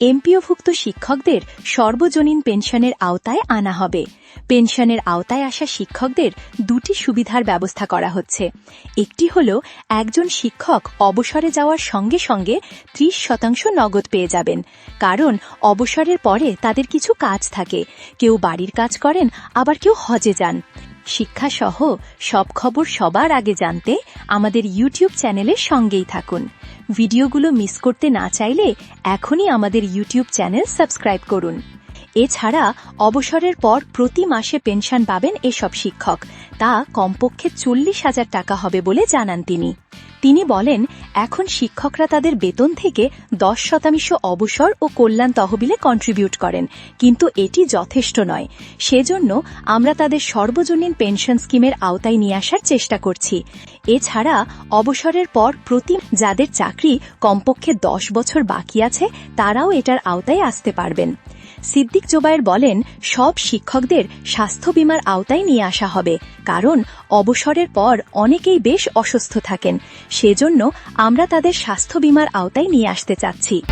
এমপিওভুক্ত শিক্ষকদের সর্বজনীন পেনশনের আওতায় আনা হবে। পেনশনের আওতায় আসা শিক্ষকদের দুটি সুবিধার ব্যবস্থা করা হচ্ছে। একটি হল, একজন শিক্ষক অবসরে যাওয়ার সঙ্গে সঙ্গে ত্রিশ শতাংশ নগদ পেয়ে যাবেন। কারণ, অবসরের পরে তাদের কিছু কাজ থাকে। কেউ বাড়ির কাজ করেন, আবার কেউ হজে যান। শিক্ষাসহ সব খবর সবার আগে জানতে আমাদের ইউটিউব চ্যানেলের সঙ্গেই থাকুন। ভিডিওগুলো মিস করতে না চাইলে এখনই আমাদের ইউটিউব চ্যানেল সাবস্ক্রাইব করুন। এছাড়া অবসরের পর প্রতি মাসে পেনশন পাবেন এসব শিক্ষক। তা কমপক্ষে চল্লিশ হাজার টাকা হবে বলে জানান তিনি। তিনি বলেন, এখন শিক্ষকরা তাদের বেতন থেকে দশ শতাংশ অবসর ও কল্যাণ তহবিলে কন্ট্রিবিউট করেন, কিন্তু এটি যথেষ্ট নয়। সেজন্য আমরা তাদের সর্বজনীন পেনশন স্কিমের আওতায় নিয়ে আসার চেষ্টা করছি। এছাড়া অবসরের পর প্রতি যাদের চাকরি কমপক্ষে দশ বছর বাকি আছে, তারাও এটার আওতায় আসতে পারবেন। সিদ্দিক জোবায়ের বলেন, সব শিক্ষকদের স্বাস্থ্য বিমার আওতায় নিয়ে আসা হবে, কারণ অবসরের পর অনেকেই বেশ অসুস্থ থাকেন। সেজন্য আমরা তাদের স্বাস্থ্য বিমার আওতায় নিয়ে আসতে চাচ্ছি।